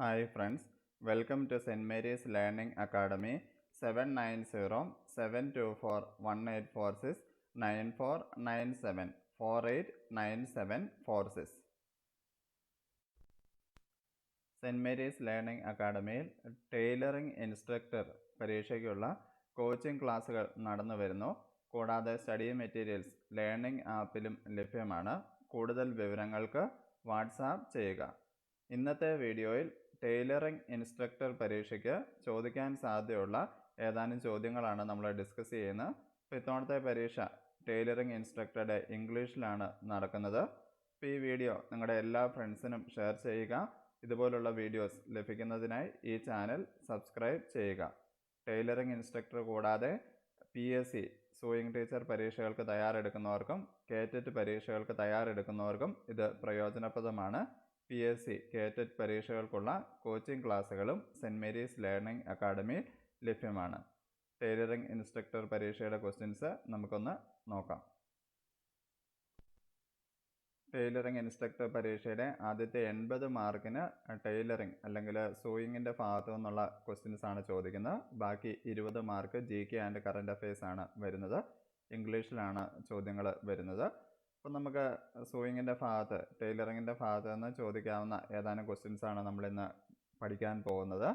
Hi friends, welcome to St. Mary's Learning Academy 790 724 1846 9497 489746. Saint Mary's learning അക്കാഡമിയിൽ tailoring instructor പരീക്ഷയ്ക്കുള്ള coaching ക്ലാസ്സുകൾ നടന്നു വരുന്നു കൂടാതെ സ്റ്റഡി മെറ്റീരിയൽസ് ലേണിംഗ് ആപ്പിലും ലഭ്യമാണ് കൂടുതൽ വിവരങ്ങൾക്ക് വാട്സാപ്പ് ചെയ്യുക ഇന്നത്തെ വീഡിയോയിൽ ടൈലറിംഗ് ഇൻസ്ട്രക്ടർ പരീക്ഷയ്ക്ക് ചോദിക്കാൻ സാധ്യതയുള്ള ഏതാനും ചോദ്യങ്ങളാണ് നമ്മൾ ഡിസ്കസ് ചെയ്യുന്നത്. അപ്പോൾ ഇത്തവണത്തെ പരീക്ഷ ടൈലറിംഗ് ഇൻസ്ട്രക്ടറുടെ ഇംഗ്ലീഷിലാണ് നടക്കുന്നത്. അപ്പോൾ ഈ വീഡിയോ നിങ്ങളുടെ എല്ലാ ഫ്രണ്ട്സിനും ഷെയർ ചെയ്യുക. ഇതുപോലുള്ള വീഡിയോസ് ലഭിക്കുന്നതിനായി ഈ ചാനൽ സബ്സ്ക്രൈബ് ചെയ്യുക. ടൈലറിംഗ് ഇൻസ്ട്രക്ടർ കൂടാതെ P S C sewing teacher പരീക്ഷകൾക്ക് തയ്യാറെടുക്കുന്നവർക്കും കേറ്ററ്റ് പരീക്ഷകൾക്ക് തയ്യാറെടുക്കുന്നവർക്കും ഇത് പ്രയോജനപ്രദമാണ്. പി എസ് സി കേറ്ററ്റ് പരീക്ഷകൾക്കുള്ള കോച്ചിംഗ് ക്ലാസ്സുകളും സെന്റ് മേരീസ് ലേണിംഗ് അക്കാഡമിയിൽ ലഭ്യമാണ്. ടൈലറിംഗ് ഇൻസ്ട്രക്ടർ പരീക്ഷയുടെ ക്വസ്റ്റ്യൻസ് നമുക്കൊന്ന് നോക്കാം. ടൈലറിംഗ് ഇൻസ്ട്രക്ടർ പരീക്ഷയുടെ ആദ്യത്തെ എൺപത് മാർക്കിന് ടൈലറിംഗ് അല്ലെങ്കിൽ സൂയിങ്ങിന്റെ ഭാഗത്തു നിന്നുള്ള ക്വസ്റ്റ്യൻസ് ആണ് ചോദിക്കുന്നത്. ബാക്കി ഇരുപത് mark G K and current affairs ആണ് വരുന്നത്. ഇംഗ്ലീഷിലാണ് ചോദ്യങ്ങൾ വരുന്നത്. അപ്പം നമുക്ക് സൂയിങ്ങിന്റെ ഭാഗത്ത് ടൈലറിങ്ങിന്റെ ഭാഗത്ത് നിന്ന് ചോദിക്കാവുന്ന ഏതാനും ക്വസ്റ്റ്യൻസ് ആണ് നമ്മളിന്ന് പഠിക്കാൻ പോകുന്നത്.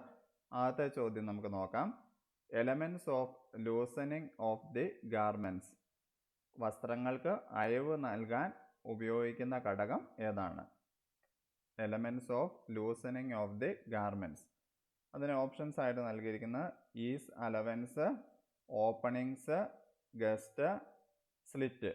ആദ്യത്തെ ചോദ്യം നമുക്ക് നോക്കാം. Elements of loosening of the garments വസ്ത്രങ്ങൾക്ക് അയവ് നൽകാൻ ഉപയോഗിക്കുന്ന ഘടകം ഏതാണ്? Elements of loosening of the garments അതിന് ഓപ്ഷൻസ് ആയിട്ട് നൽകിയിരിക്കുന്ന is allowance openings gusset slit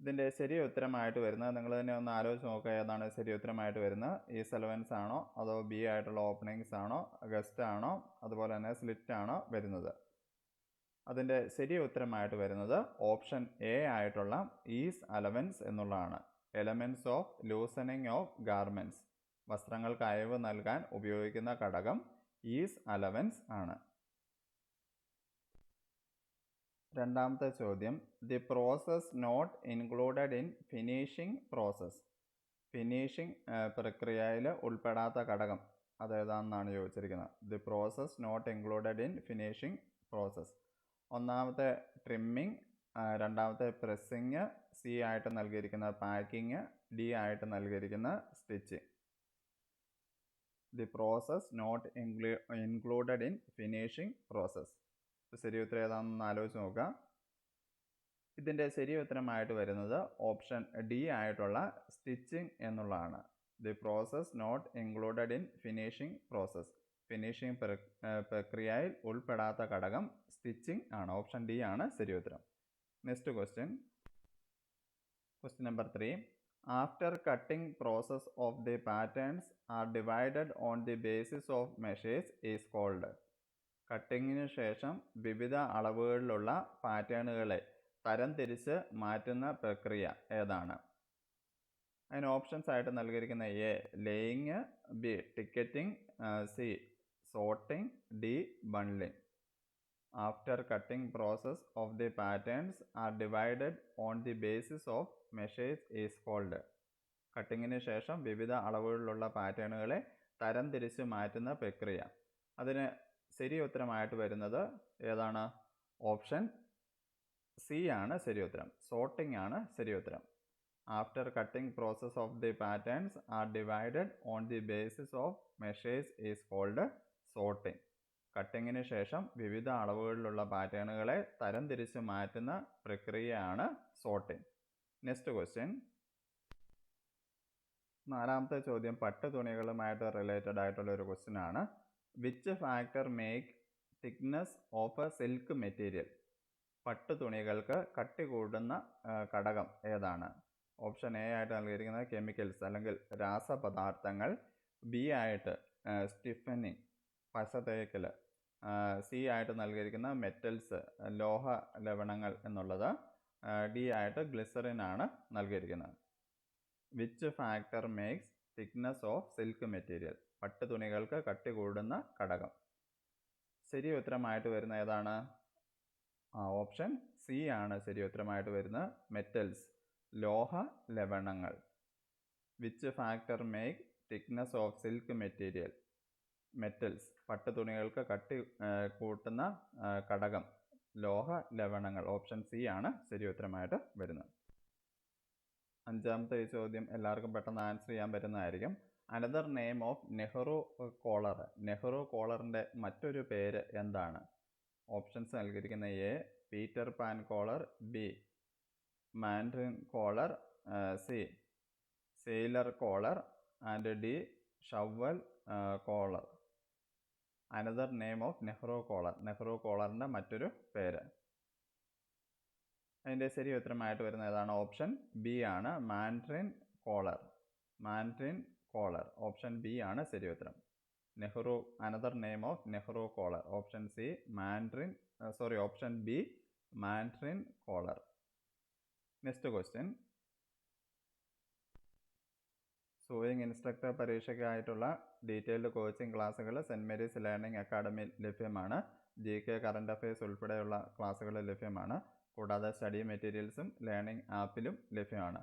ഇതിന്റെ ശരി ഉത്തരമായിട്ട് വരുന്നത് നിങ്ങൾ തന്നെ ഒന്ന് ആലോചിച്ച് നോക്കുക ഏതാണ് ശരി ഉത്തരമായിട്ട് വരുന്നത്. ഈസ് അലവൻസ് ആണോ? അതോ ബി ആയിട്ടുള്ള ഓപ്പണിങ്സ് ആണോ? ഗസ്റ്റ് ആണോ? അതുപോലെ തന്നെ സ്ലിറ്റ് ആണോ വരുന്നത്? അതിന്റെ ശരി ഉത്തരമായിട്ട് വരുന്നത് ഓപ്ഷൻ എ ആയിട്ടുള്ള ഈസ് അലവൻസ് എന്നുള്ളതാണ്. Elements of loosening of garments വസ്ത്രങ്ങൾക്ക് അയവ് നൽകാൻ ഉപയോഗിക്കുന്ന ഘടകം ഈസ് അലവൻസ് ആണ്. രണ്ടാമത്തെ ചോദ്യം. The process not included in finishing process finishing പ്രക്രിയയിൽ ഉൾപ്പെടാത്ത ഘടകം. അതേതാണെന്നാണ് ചോദിച്ചിരിക്കുന്നത്? The process not included in finishing process ഒന്നാമത്തെ ട്രിമ്മിങ് രണ്ടാമത്തെ പ്രസ്സിങ് സി ആയിട്ട് നൽകിയിരിക്കുന്ന പാക്കിങ് ഡി ആയിട്ട് നൽകിയിരിക്കുന്ന stitching the process not ഇൻക്ലൂ included in finishing process ശരി ഉത്തരം ഏതാണെന്ന് ആലോചിച്ച് നോക്കാം ഇതിന്റെ ശരി ഉത്തരമായിട്ട് വരുന്നത് ഓപ്ഷൻ ഡി ആയിട്ടുള്ള സ്റ്റിച്ചിങ് എന്നുള്ളതാണ്. The process not included in finishing process. Finishing പ്രക്രിയയിൽ ഉൾപ്പെടാത്ത ഘടകം സ്റ്റിച്ചിങ് ആണ്. ഓപ്ഷൻ ഡി ആണ് ശരി ഉത്തരം. Next question. Question number three. After cutting process of the patterns are divided on the basis of measures is called. കട്ടിങ്ങിന് ശേഷം വിവിധ അളവുകളിലുള്ള പാറ്റേണുകളെ തരംതിരിച്ച് മാറ്റുന്ന പ്രക്രിയ ഏതാണ്? അതിന് ഓപ്ഷൻസ് ആയിട്ട് നൽകിയിരിക്കുന്ന A laying B ticketing C sorting D bundling after cutting process of the patterns are divided on the basis of measures is called കട്ടിങ്ങിന് ശേഷം വിവിധ അളവുകളിലുള്ള പാറ്റേണുകളെ തരംതിരിച്ച് മാറ്റുന്ന പ്രക്രിയ. അതിന് ശരി ഉത്തരമായിട്ട് വരുന്നത് ഏതാണ്? ഓപ്ഷൻ സി ആണ് ശരി ഉത്തരം. സോർട്ടിംഗ് ആണ് ശരി ഉത്തരം. After cutting process of the patterns are divided on the basis of measures is called sorting കട്ടിങ്ങിന് ശേഷം വിവിധ അളവുകളിലുള്ള പാറ്റേണുകളെ തരംതിരിച്ച് മാറ്റുന്ന പ്രക്രിയയാണ് സോർട്ടിംഗ് നെക്സ്റ്റ് ക്വസ്റ്റ്യൻ. നാലാമത്തെ ചോദ്യം പട്ട് തുണികളുമായിട്ട് റിലേറ്റഡ് ആയിട്ടുള്ള ഒരു ക്വസ്റ്റ്യൻ ആണ്. Which factor make thickness of a silk material പട്ട് തുണികൾക്ക് കട്ടി കൂടുന്ന ഘടകം ഏതാണ്? ഓപ്ഷൻ എ ആയിട്ട് നൽകിയിരിക്കുന്നത് കെമിക്കൽസ് അല്ലെങ്കിൽ രാസപദാർത്ഥങ്ങൾ. ബി ആയിട്ട് സ്റ്റിഫനിങ് പശ തേക്കൽ സി ആയിട്ട് നൽകിയിരിക്കുന്ന മെറ്റൽസ് ലോഹ ലവണങ്ങൾ എന്നുള്ളത് ഡി ആയിട്ട് ഗ്ലിസറിൻ ആണ് നൽകിയിരിക്കുന്നത്. Which factor makes thickness of silk material പട്ട് തുണികൾക്ക് കട്ടി കൂടുന്ന ഘടകം. ശരി ഉത്തരമായിട്ട് വരുന്ന ഏതാണ്? ആ ഓപ്ഷൻ സി ആണ് ശരി ഉത്തരമായിട്ട് വരുന്ന മെറ്റൽസ് ലോഹ ലവണങ്ങൾ which factor make thickness of silk material metals പട്ട് തുണികൾക്ക് കട്ടി കൂട്ടുന്ന ഘടകം ലോഹ ലവണങ്ങൾ ഓപ്ഷൻ സി ആണ് ശരി ഉത്തരമായിട്ട് വരുന്നത്. അഞ്ചാമത്തെ ചോദ്യം എല്ലാവർക്കും പെട്ടെന്ന് ആൻസർ ചെയ്യാൻ പറ്റുന്നതായിരിക്കും. Another name of Nehru collar Nehru കോളറിന്റെ മറ്റൊരു പേര് എന്താണ്? ഓപ്ഷൻസ് നൽകിയിരിക്കുന്ന A Peter Pan collar B mandarin collar C sailor collar and D shawl collar another name of Nehru collar Nehru കോളറിന്റെ മറ്റൊരു പേര്. അതിന്റെ ശരി ഉത്തരമായിട്ട് വരുന്ന ഏതാണ്? ഓപ്ഷൻ ബി ആണ്. Mandarin collar mandarin collar. Option B ആണ് ശരി ഉത്തരം. Nehru another name of Nehru collar. Option C mandarin sorry option B mandarin collar. Next question sewing instructor പരീക്ഷയ്ക്കായിട്ടുള്ള detailed coaching ക്ലാസ്സുകൾ സെന്റ് മേരീസ് ലേണിംഗ് അക്കാഡമി ലഭ്യമാണ്. G K current affairs ഉൾപ്പെടെയുള്ള ക്ലാസ്സുകൾ ലഭ്യമാണ്. കൂടാതെ study മെറ്റീരിയൽസും learning ആപ്പിലും ലഭ്യമാണ്.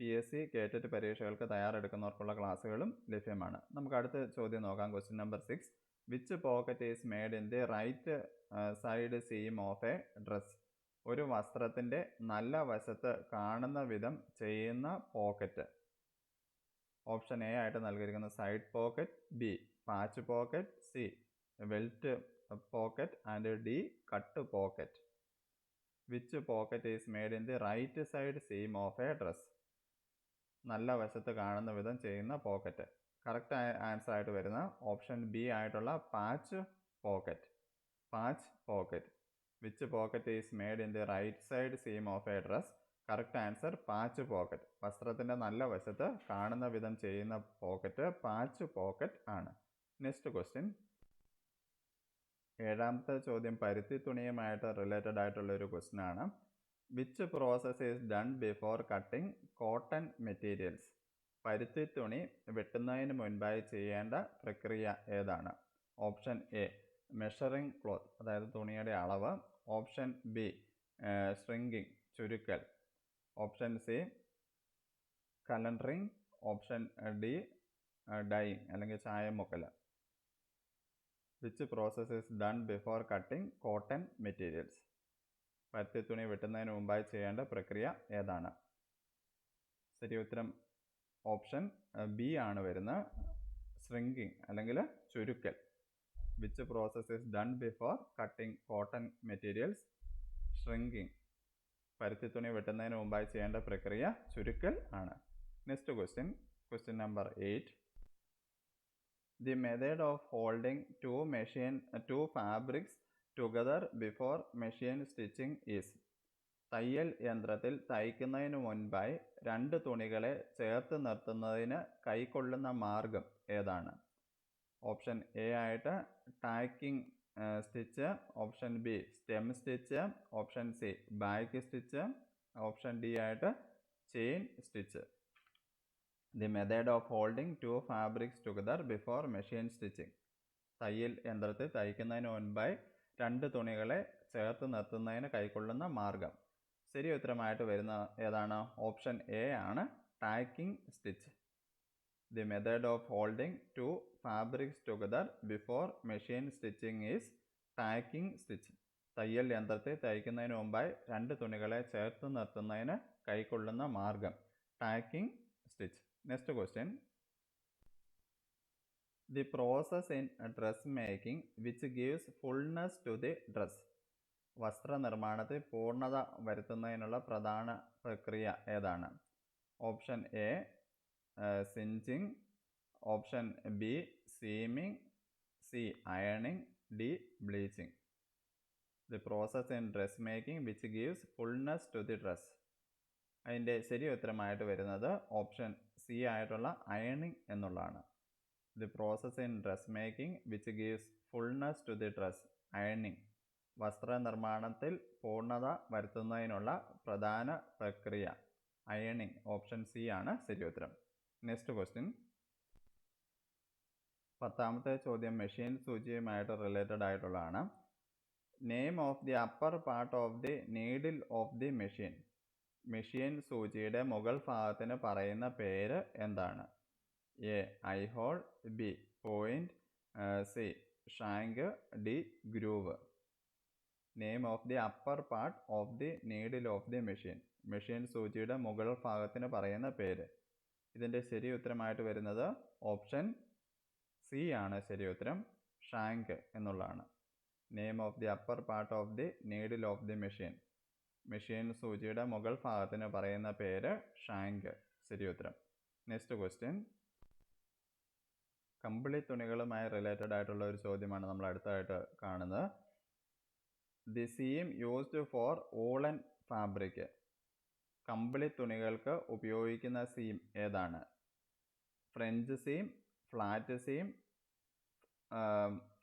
പി എസ് സി കേറ്ററ്റ് പരീക്ഷകൾക്ക് തയ്യാറെടുക്കുന്നവർക്കുള്ള ക്ലാസ്സുകളും ലഭ്യമാണ്. നമുക്ക് അടുത്ത ചോദ്യം നോക്കാം. Question number six which pocket is made in the right side seam of a dress ഒരു വസ്ത്രത്തിന്റെ നല്ല വശത്ത് കാണുന്ന വിധം ചെയ്യുന്ന പോക്കറ്റ്. ഓപ്ഷൻ എ ആയിട്ട് നൽകിയിരിക്കുന്ന. Side pocket B patch pocket C welt pocket and D cut pocket which pocket is made in the right side seam of a dress നല്ല വശത്ത് കാണുന്ന വിധം ചെയ്യുന്ന പോക്കറ്റ്. കറക്റ്റ് ആൻസർ ആയിട്ട് വരുന്ന ഓപ്ഷൻ ബി ആയിട്ടുള്ള patch pocket. Patch pocket. Which pocket is made in the right side seam of a dress. Correct answer patch pocket. വസ്ത്രത്തിന്റെ നല്ല വശത്ത് കാണുന്ന വിധം ചെയ്യുന്ന പോക്കറ്റ് പാച്ച് പോക്കറ്റ് ആണ്. Next question. ഏഴാമത്തെ ചോദ്യം പരുത്തി തുണിയുമായിട്ട് റിലേറ്റഡ് ആയിട്ടുള്ള ഒരു ക്വസ്റ്റ്യൻ ആണ്. Which process is done before cutting cotton materials പരുത്തി തുണി വെട്ടുന്നതിന് മുൻപായി ചെയ്യേണ്ട പ്രക്രിയ ഏതാണ്? ഓപ്ഷൻ എ മെഷറിംഗ് ക്ലോത്ത് അതായത് തുണിയുടെ അളവ്. Option B shrinking ചുരുക്കൽ. Option C calendering option D dyeing അല്ലെങ്കിൽ ചായം മുക്കൽ. Which process is done before cutting cotton materials പരുത്തി തുണി വെട്ടുന്നതിന് മുമ്പായി ചെയ്യേണ്ട പ്രക്രിയ ഏതാണ്? ശരി ഉത്തരം ഓപ്ഷൻ ബി ആണ് വരുന്നത്. ശ്രിങ്കിങ് അല്ലെങ്കിൽ ചുരുക്കൽ which process is done before cutting cotton materials shrinking പരുത്തി തുണി വെട്ടുന്നതിന് മുമ്പായി ചെയ്യേണ്ട പ്രക്രിയ ചുരുക്കൽ ആണ്. Next question question number eight the method of holding two machine two fabrics together before machine stitching is തയ്യൽ യന്ത്രത്തിൽ തയ്ക്കുന്നതിന് മുൻപായി രണ്ട് തുണികളെ ചേർത്ത് നിർത്തുന്നതിന് കൈക്കൊള്ളുന്ന മാർഗം ഏതാണ്? ഓപ്ഷൻ എ ആയിട്ട് tacking stitch option B stem stitch option C back stitch option D ആയിട്ട് chain stitch the method of holding two fabrics together before machine stitching തയ്യൽ യന്ത്രത്തിൽ തയ്ക്കുന്നതിന് മുൻപായി രണ്ട് തുണികളെ ചേർത്ത് നിർത്തുന്നതിന് കൈക്കൊള്ളുന്ന മാർഗം. ശരി ഉത്തരമായിട്ട് വരുന്ന ഏതാണ്? ഓപ്ഷൻ എ ആണ് tacking stitch. The method of holding two fabrics together before machine stitching is tacking stitch. തയ്യൽ യന്ത്രത്തെ തയ്ക്കുന്നതിന് മുമ്പായി രണ്ട് തുണികളെ ചേർത്ത് നിർത്തുന്നതിന് കൈക്കൊള്ളുന്ന മാർഗം. Tacking stitch. Next question process in dress making which gives fullness to the dress വസ്ത്രനിർമ്മാണത്തിൽ പൂർണത വരുത്തുന്നതിനുള്ള പ്രധാന പ്രക്രിയ ഏതാണ്? Option A cinching. Option B seaming. C അയണിങ്. D bleaching. The process in dress making which gives fullness to the dress അതിന്റെ ശരി ഉത്തരമായിട്ട് വരുന്നത് option C ആയിട്ടുള്ള അയണിങ് എന്നുള്ളതാണ്. Process in dress making which gives fullness to the dress അയണിങ് വസ്ത്രനിർമ്മാണത്തിൽ പൂർണത വരുത്തുന്നതിനുള്ള പ്രധാന പ്രക്രിയ അയണിങ് ഓപ്ഷൻ സി ആണ് ശരി ഉത്തരം. നെക്സ്റ്റ് ക്വസ്റ്റ്യൻ പത്താമത്തെ ചോദ്യം മെഷീൻ സൂചിയുമായിട്ട് റിലേറ്റഡ് ആയിട്ടുള്ളതാണ്. Name of the upper part of the needle of the machine machine സൂചിയുടെ മുകൾ ഭാഗത്തിന് പറയുന്ന പേര് എന്താണ്? A eye hole B point C shank D groove name of the upper part of the needle of the machine machine സൂചിയുടെ മുകൾ ഭാഗത്തിന് പറയുന്ന പേര്. ഇതിന്റെ ശരി ഉത്തരമായിട്ട് വരുന്നത് ഓപ്ഷൻ സി ആണ് ശരി ഉത്തരം. ഷാങ്ക് എന്നുള്ളതാണ്. Name of the upper part of the needle of the machine machine സൂചിയുടെ മുകൾ ഭാഗത്തിന് പറയുന്ന പേര് ഷാങ്ക് ശരി ഉത്തരം. നെക്സ്റ്റ് ക്വസ്റ്റ്യൻ കമ്പിളി തുണികളുമായി റിലേറ്റഡ് ആയിട്ടുള്ള ഒരു ചോദ്യമാണ് നമ്മൾ അടുത്തായിട്ട് കാണുന്നത്. The seam used for woollen fabric കമ്പിളി തുണികൾക്ക് ഉപയോഗിക്കുന്ന സീം ഏതാണ്? French seam flat seam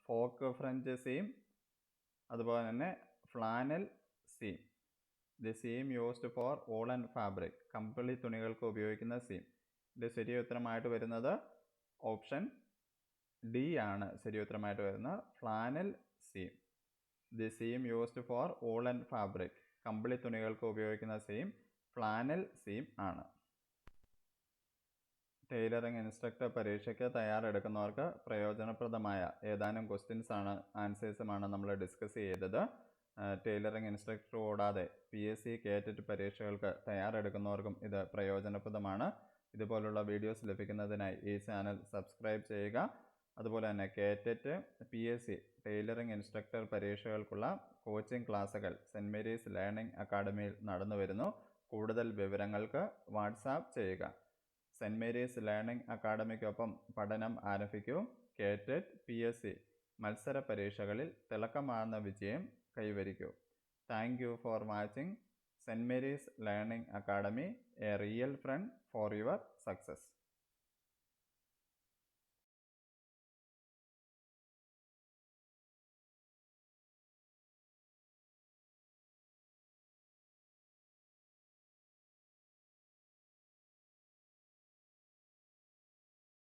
folk French seam അതുപോലെ തന്നെ flannel seam the seam used for woollen fabric കമ്പിളി തുണികൾക്ക് ഉപയോഗിക്കുന്ന സീം ഇതിന്റെ ശരിയ ഉത്തരമായിട്ട് വരുന്നത് ഓപ്ഷൻ ഡി ആണ് ശരി ഉത്തരമായിട്ട് വരുന്നത് flannel seam the seam used for woollen fabric കമ്പിളി തുണികൾക്ക് ഉപയോഗിക്കുന്ന സീം ഫ്ലാനൽ സീം ആണ്. ടൈലറിംഗ് ഇൻസ്ട്രക്ടർ പരീക്ഷയ്ക്ക് തയ്യാറെടുക്കുന്നവർക്ക് പ്രയോജനപ്രദമായ ഏതാനും ക്വസ്റ്റ്യൻസ് ആണ് ആൻസേഴ്സുമാണ് നമ്മൾ ഡിസ്കസ് ചെയ്തത്. ടൈലറിംഗ് ഇൻസ്ട്രക്ടർ കൂടാതെ പി എസ് സി കേറ്ററ്റ് പരീക്ഷകൾക്ക് തയ്യാറെടുക്കുന്നവർക്കും ഇത് പ്രയോജനപ്രദമാണ്. ഇതുപോലുള്ള വീഡിയോസ് ലഭിക്കുന്നതിനായി ഈ ചാനൽ സബ്സ്ക്രൈബ് ചെയ്യുക. അതുപോലെ തന്നെ KTET P S C tailoring instructor പരീക്ഷകൾക്കുള്ള coaching ക്ലാസ്സുകൾ സെന്റ് മേരീസ് ലേണിംഗ് അക്കാഡമിയിൽ നടന്നു വരുന്നു. കൂടുതൽ വിവരങ്ങൾക്ക് വാട്സാപ്പ് ചെയ്യുക. സെന്റ് മേരീസ് ലേണിംഗ് അക്കാഡമിക്കൊപ്പം പഠനം ആരംഭിക്കൂ. കേറ്ററ്റ് പി എസ് സി മത്സര പരീക്ഷകളിൽ തിളക്കമാർന്ന വിജയം കൈവരിക്കൂ. Thank you for watching Saint Mary's Learning Academy a real friend for your success